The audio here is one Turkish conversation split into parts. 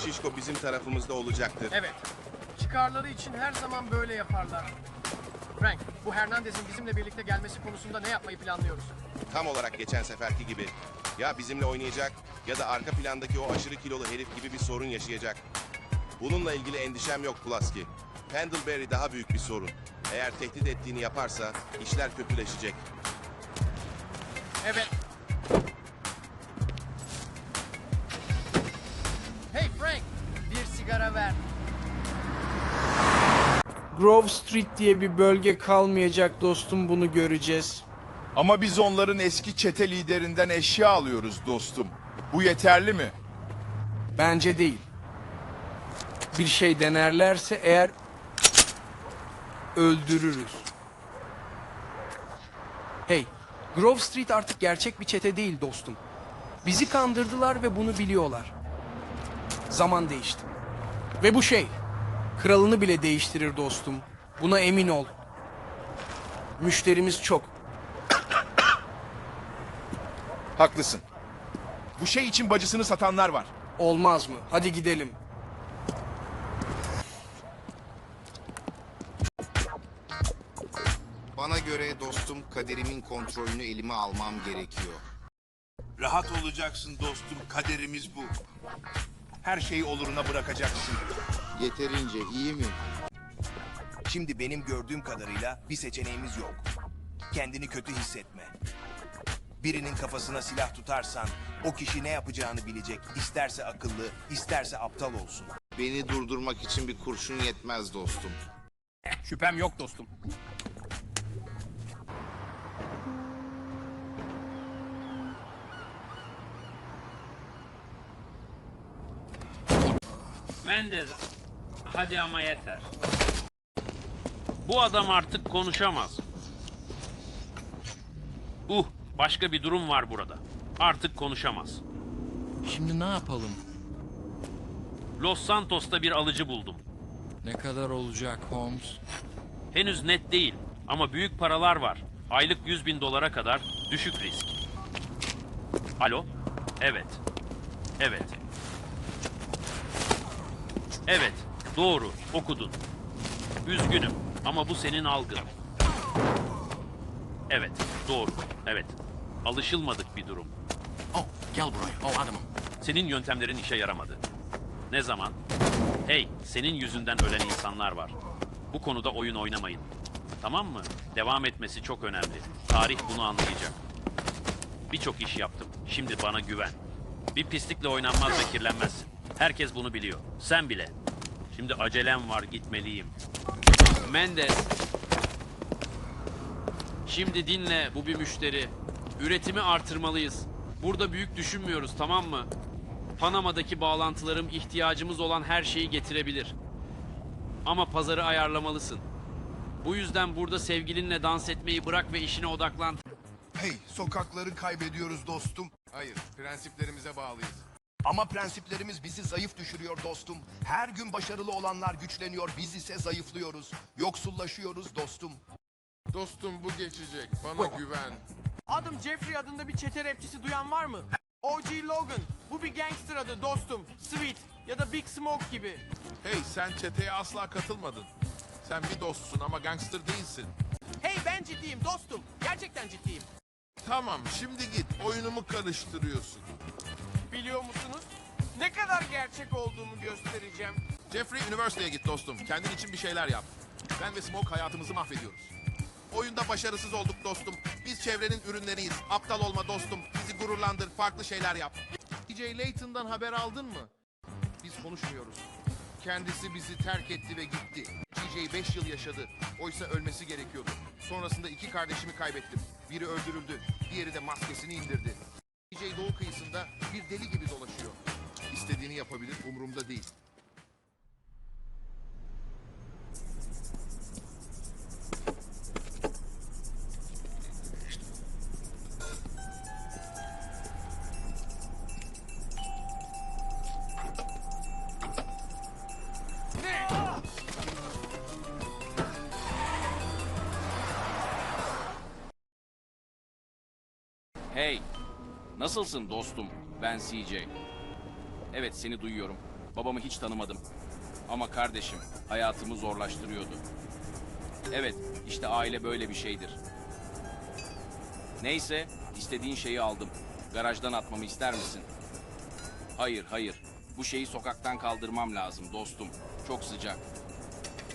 şişko bizim tarafımızda olacaktır. Evet. Çıkarları için her zaman böyle yaparlar. Frank, bu Hernandez'in bizimle birlikte gelmesi konusunda ne yapmayı planlıyoruz? Tam olarak geçen seferki gibi. Ya bizimle oynayacak ya da arka plandaki o aşırı kilolu herif gibi bir sorun yaşayacak. Bununla ilgili endişem yok Pulaski. Pendlebury daha büyük bir sorun. Eğer tehdit ettiğini yaparsa işler kötüleşecek. Evet. Grove Street diye bir bölge kalmayacak dostum bunu göreceğiz. Ama biz onların eski çete liderinden eşya alıyoruz dostum. Bu yeterli mi? Bence değil. Bir şey denerlerse eğer öldürürüz. Hey, Grove Street artık gerçek bir çete değil dostum. Bizi kandırdılar ve bunu biliyorlar. Zaman değişti. Ve bu şey, kralını bile değiştirir dostum. Buna emin ol. Müşterimiz çok. Haklısın. Bu şey için bacısını satanlar var. Olmaz mı? Hadi gidelim. Bana göre dostum kaderimin kontrolünü elime almam gerekiyor. Rahat olacaksın dostum. Kaderimiz bu. Her şeyi oluruna bırakacaksın. Yeterince iyi mi? Şimdi benim gördüğüm kadarıyla bir seçeneğimiz yok. Kendini kötü hissetme. Birinin kafasına silah tutarsan o kişi ne yapacağını bilecek. İsterse akıllı, isterse aptal olsun. Beni durdurmak için bir kurşun yetmez dostum. Şüphem yok dostum. Mendez, hadi ama yeter. Bu adam artık konuşamaz. Uh, başka bir durum var burada. Artık konuşamaz. Şimdi ne yapalım? Los Santos'ta bir alıcı buldum. Ne kadar olacak Holmes? Henüz net değil ama büyük paralar var. Aylık 100 bin dolara kadar düşük risk. Alo? Evet. Evet. Evet, doğru, okudun. Üzgünüm ama bu senin algın. Evet, doğru, evet. Alışılmadık bir durum. Oh, gel buraya. Oh adamım. Senin yöntemlerin işe yaramadı. Ne zaman? Hey, senin yüzünden ölen insanlar var. Bu konuda oyun oynamayın. Tamam mı? Devam etmesi çok önemli. Tarih bunu anlayacak. Birçok iş yaptım. Şimdi bana güven. Bir pislikle oynanmaz ve kirlenmezsin. Herkes bunu biliyor. Sen bile. Şimdi acelem var gitmeliyim. Mendes. Şimdi dinle bu bir müşteri. Üretimi artırmalıyız. Burada büyük düşünmüyoruz tamam mı? Panama'daki bağlantılarım ihtiyacımız olan her şeyi getirebilir. Ama pazarı ayarlamalısın. Bu yüzden burada sevgilinle dans etmeyi bırak ve işine odaklan. Hey, sokakları kaybediyoruz dostum. Hayır, prensiplerimize bağlıyız. Ama prensiplerimiz bizi zayıf düşürüyor dostum. Her gün başarılı olanlar güçleniyor, biz ise zayıflıyoruz. Yoksullaşıyoruz dostum. Dostum bu geçecek, bana güven. Adım Jeffrey adında bir çete rapçisi duyan var mı? OG Logan. Bu bir gangster adı dostum. Sweet ya da Big Smoke gibi. Hey sen çeteye asla katılmadın. Sen bir dostsun ama gangster değilsin. Hey ben ciddiyim dostum. Gerçekten ciddiyim. Tamam, şimdi git. Oyunumu karıştırıyorsun. Biliyor musunuz? Ne kadar gerçek olduğumu göstereceğim. Jeffrey üniversiteye git dostum. Kendin için bir şeyler yap. Ben ve Smoke hayatımızı mahvediyoruz. Oyunda başarısız olduk dostum. Biz çevrenin ürünleriyiz. Aptal olma dostum. Bizi gururlandır. Farklı şeyler yap. DJ Layton'dan haber aldın mı? Biz konuşmuyoruz. Kendisi bizi terk etti ve gitti. TJ 5 yıl yaşadı. Oysa ölmesi gerekiyordu. Sonrasında iki kardeşimi kaybettim. Biri öldürüldü, diğeri de maskesini indirdi. TJ doğu kıyısında bir deli gibi dolaşıyor. İstediğini yapabilir, umurumda değil. Hey, nasılsın dostum? Ben CJ. Evet, seni duyuyorum. Babamı hiç tanımadım. Ama kardeşim hayatımı zorlaştırıyordu. Evet, işte aile böyle bir şeydir. Neyse, istediğin şeyi aldım. Garajdan atmamı ister misin? Hayır, hayır. Bu şeyi sokaktan kaldırmam lazım dostum. Çok sıcak.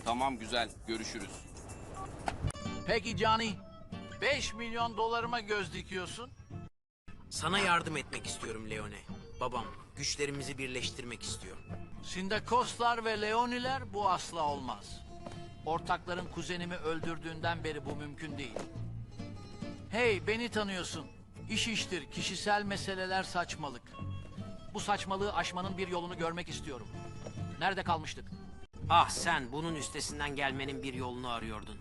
Tamam güzel, görüşürüz. Peki Johnny, 5 milyon dolarıma göz dikiyorsun. Sana yardım etmek istiyorum Leone. Babam güçlerimizi birleştirmek istiyor. Sindakoslar ve Leoniler bu asla olmaz. Ortakların kuzenimi öldürdüğünden beri bu mümkün değil. Hey beni tanıyorsun. İş iştir, kişisel meseleler saçmalık. Bu saçmalığı aşmanın bir yolunu görmek istiyorum. Nerede kalmıştık? Ah sen bunun üstesinden gelmenin bir yolunu arıyordun.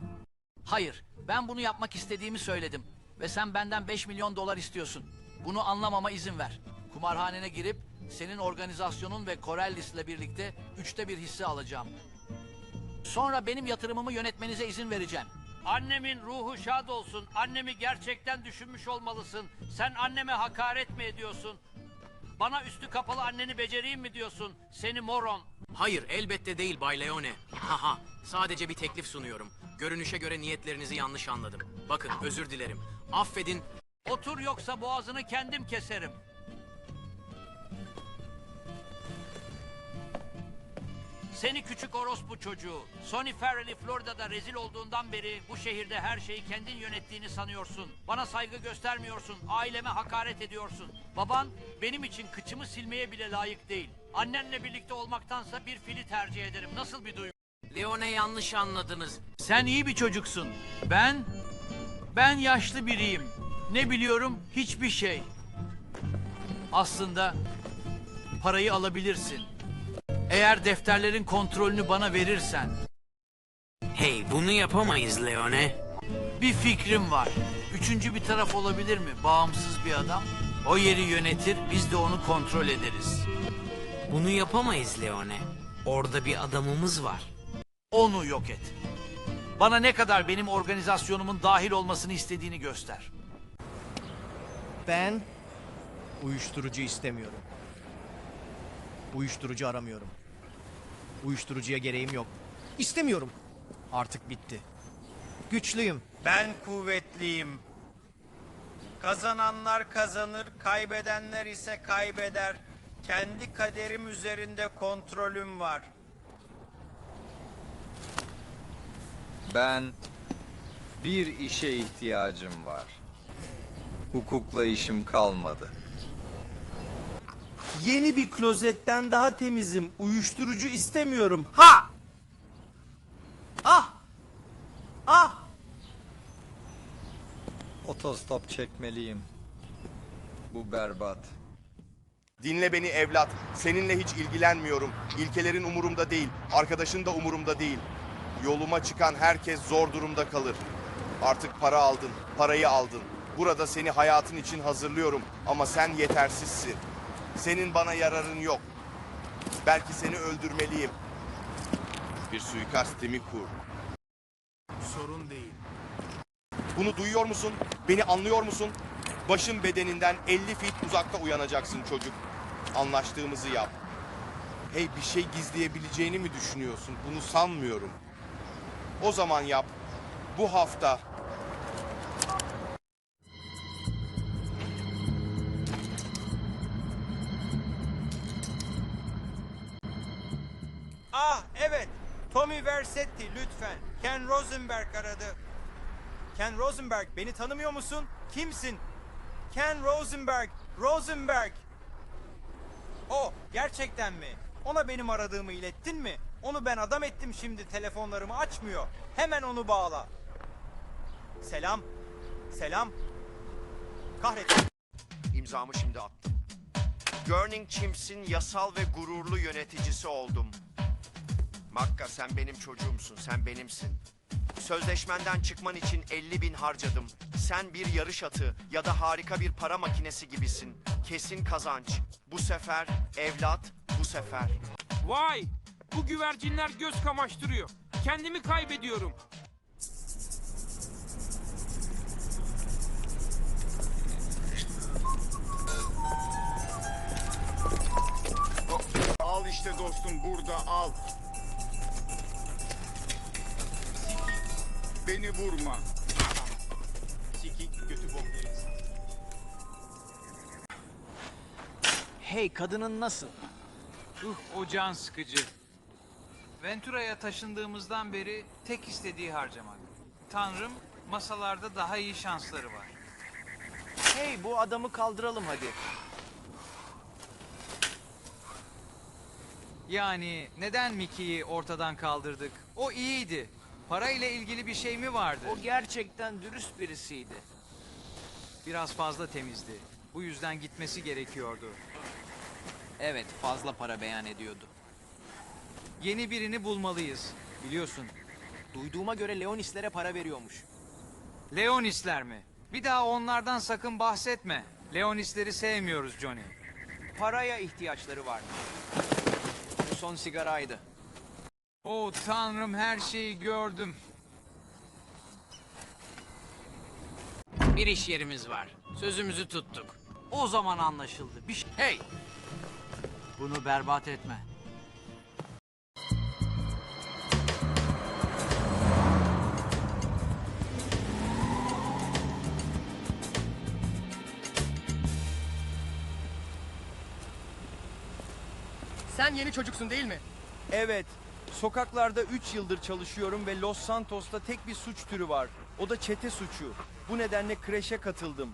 Hayır, ben bunu yapmak istediğimi söyledim. Ve sen benden 5 milyon dolar istiyorsun. Bunu anlamama izin ver. Kumarhanene girip senin organizasyonun ve Corellis ile birlikte üçte bir hisse alacağım. Sonra benim yatırımımı yönetmenize izin vereceğim. Annemin ruhu şad olsun. Annemi gerçekten düşünmüş olmalısın. Sen anneme hakaret mi ediyorsun? Bana üstü kapalı anneni becereyim mi diyorsun? Seni moron. Hayır elbette değil Bay Leone. Haha sadece bir teklif sunuyorum. Görünüşe göre niyetlerinizi yanlış anladım. Bakın özür dilerim. Affedin Otur yoksa boğazını kendim keserim. Seni küçük orospu çocuğu. Sonny Farrell'i Florida'da rezil olduğundan beri bu şehirde her şeyi kendin yönettiğini sanıyorsun. Bana saygı göstermiyorsun. Aileme hakaret ediyorsun. Baban benim için kıçımı silmeye bile layık değil. Annenle birlikte olmaktansa bir fili tercih ederim. Nasıl bir duygu? Leone yanlış anladınız. Sen iyi bir çocuksun. Ben, ben yaşlı biriyim. Ne biliyorum? Hiçbir şey. Aslında parayı alabilirsin. Eğer defterlerin kontrolünü bana verirsen. Hey bunu yapamayız Leone. Bir fikrim var. Üçüncü bir taraf olabilir mi? Bağımsız bir adam. O yeri yönetir, biz de onu kontrol ederiz. Bunu yapamayız Leone. Orada bir adamımız var. Onu yok et. Bana ne kadar benim organizasyonumun dahil olmasını istediğini göster. Ben uyuşturucu istemiyorum. Uyuşturucu aramıyorum. Uyuşturucuya gereğim yok. İstemiyorum. Artık bitti. Güçlüyüm. Ben kuvvetliyim. Kazananlar kazanır, kaybedenler ise kaybeder. Kendi kaderim üzerinde kontrolüm var. Ben bir işe ihtiyacım var. Hukukla işim kalmadı. Yeni bir klozetten daha temizim. Uyuşturucu istemiyorum. Ha! Ah! Ah! Otostop çekmeliyim. Bu berbat. Dinle beni evlat. Seninle hiç ilgilenmiyorum. İlkelerin umurumda değil. Arkadaşın da umurumda değil. Yoluma çıkan herkes zor durumda kalır. Artık para aldın. Parayı aldın. Burada seni hayatın için hazırlıyorum. Ama sen yetersizsin. Senin bana yararın yok. Belki seni öldürmeliyim. Bir suikastimi kur. Sorun değil. Bunu duyuyor musun? Beni anlıyor musun? Başın bedeninden 50 fit uzakta uyanacaksın çocuk. Anlaştığımızı yap. Hey bir şey gizleyebileceğini mi düşünüyorsun? Bunu sanmıyorum. O zaman yap. Bu hafta lütfen. Ken Rosenberg aradı. Ken Rosenberg beni tanımıyor musun? Kimsin? Ken Rosenberg. Rosenberg. O gerçekten mi? Ona benim aradığımı ilettin mi? Onu ben adam ettim şimdi telefonlarımı açmıyor. Hemen onu bağla. Selam. Selam. Kahretsin. İmzamı şimdi attım. Burning Chimps'in yasal ve gururlu yöneticisi oldum. Makka sen benim çocuğumsun, sen benimsin. Sözleşmenden çıkman için 50 bin harcadım. Sen bir yarış atı ya da harika bir para makinesi gibisin. Kesin kazanç. Bu sefer evlat, bu sefer. Vay! Bu güvercinler göz kamaştırıyor. Kendimi kaybediyorum. Al işte dostum burada al. Beni vurma. Sikik götü boklarız. Hey kadının nasıl? Uh o can sıkıcı. Ventura'ya taşındığımızdan beri tek istediği harcamak. Tanrım masalarda daha iyi şansları var. Hey bu adamı kaldıralım hadi. Yani neden Mickey'i ortadan kaldırdık? O iyiydi. Para ile ilgili bir şey mi vardı? O gerçekten dürüst birisiydi. Biraz fazla temizdi. Bu yüzden gitmesi gerekiyordu. Evet fazla para beyan ediyordu. Yeni birini bulmalıyız. Biliyorsun. Duyduğuma göre Leonis'lere para veriyormuş. Leonisler mi? Bir daha onlardan sakın bahsetme. Leonisleri sevmiyoruz Johnny. Paraya ihtiyaçları var. Bu son sigaraydı. Oh tanrım her şeyi gördüm. Bir iş yerimiz var. Sözümüzü tuttuk. O zaman anlaşıldı. Bir şey... Hey! Bunu berbat etme. Sen yeni çocuksun değil mi? Evet. Sokaklarda 3 yıldır çalışıyorum ve Los Santos'ta tek bir suç türü var. O da çete suçu. Bu nedenle kreşe katıldım.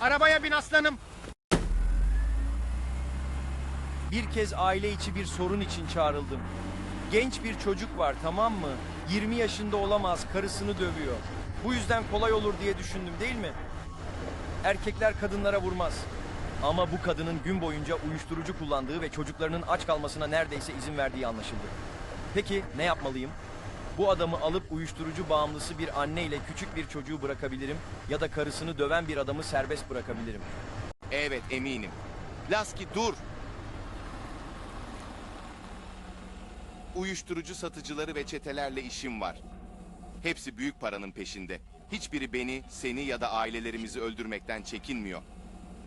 Arabaya bin aslanım. Bir kez aile içi bir sorun için çağrıldım. Genç bir çocuk var tamam mı? 20 yaşında olamaz, karısını dövüyor. Bu yüzden kolay olur diye düşündüm değil mi? Erkekler kadınlara vurmaz. Ama bu kadının gün boyunca uyuşturucu kullandığı ve çocuklarının aç kalmasına neredeyse izin verdiği anlaşıldı. Peki ne yapmalıyım? Bu adamı alıp uyuşturucu bağımlısı bir anne ile küçük bir çocuğu bırakabilirim ya da karısını döven bir adamı serbest bırakabilirim. Evet eminim. Laski dur. Uyuşturucu satıcıları ve çetelerle işim var. Hepsi büyük paranın peşinde. Hiçbiri beni, seni ya da ailelerimizi öldürmekten çekinmiyor.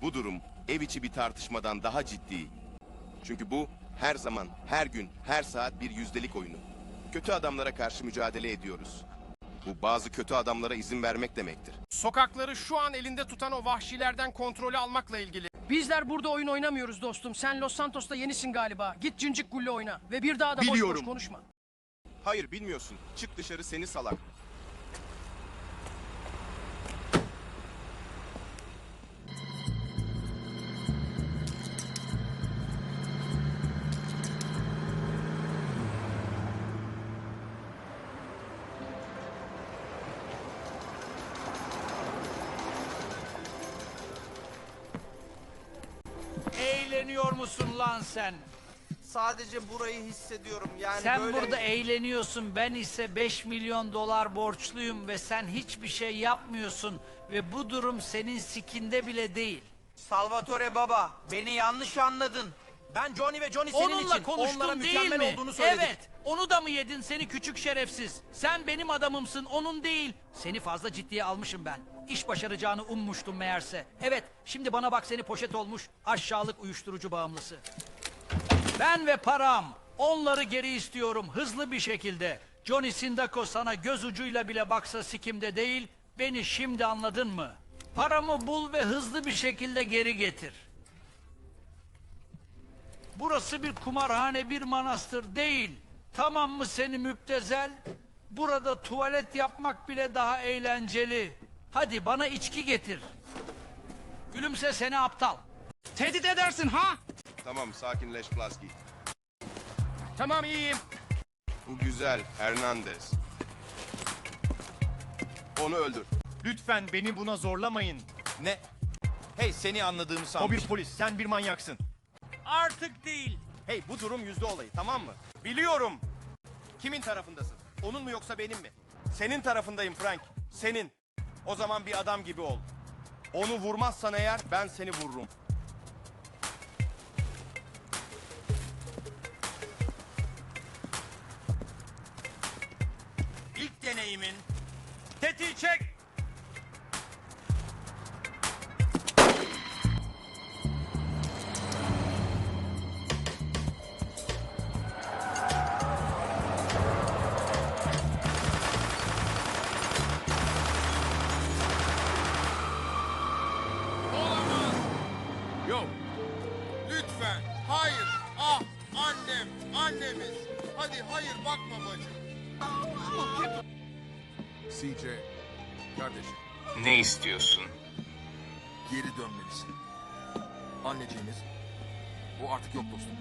Bu durum ev içi bir tartışmadan daha ciddi. Çünkü bu her zaman, her gün, her saat bir yüzdelik oyunu. Kötü adamlara karşı mücadele ediyoruz. Bu bazı kötü adamlara izin vermek demektir. Sokakları şu an elinde tutan o vahşilerden kontrolü almakla ilgili. Bizler burada oyun oynamıyoruz dostum. Sen Los Santos'ta yenisin galiba. Git cincik gulle oyna. Ve bir daha da boş boş Biliyorum. konuşma. Hayır bilmiyorsun. Çık dışarı seni salak. Eğleniyor musun lan sen? Sadece burayı hissediyorum yani sen böyle... burada eğleniyorsun. Ben ise 5 milyon dolar borçluyum ve sen hiçbir şey yapmıyorsun. Ve bu durum senin sikinde bile değil. Salvatore baba beni yanlış anladın. Ben Johnny ve Johnny senin Onunla için konuştun onlara değil mükemmel mi? olduğunu söyledik. Evet. Onu da mı yedin seni küçük şerefsiz? Sen benim adamımsın, onun değil. Seni fazla ciddiye almışım ben. İş başaracağını ummuştum meğerse. Evet, şimdi bana bak seni poşet olmuş aşağılık uyuşturucu bağımlısı. Ben ve param. Onları geri istiyorum hızlı bir şekilde. Johnny Sindako sana göz ucuyla bile baksa sikimde değil. Beni şimdi anladın mı? Paramı bul ve hızlı bir şekilde geri getir. Burası bir kumarhane, bir manastır değil. Tamam mı seni müptezel? Burada tuvalet yapmak bile daha eğlenceli. Hadi bana içki getir. Gülümse seni aptal. Tehdit edersin ha? Tamam sakinleş Plaski. Tamam iyiyim. Bu güzel Hernandez. Onu öldür. Lütfen beni buna zorlamayın. Ne? Hey seni anladığımı O sanmış. bir polis sen bir manyaksın. Artık değil. Hey bu durum yüzde olayı tamam mı? Biliyorum. Kimin tarafındasın? Onun mu yoksa benim mi? Senin tarafındayım Frank. Senin. O zaman bir adam gibi ol. Onu vurmazsan eğer ben seni vururum. İlk deneyimin. Tetiği çek. CJ, kardeşim Ne istiyorsun? geri dönmelisin. Anneciğimiz, o artık yok dostum.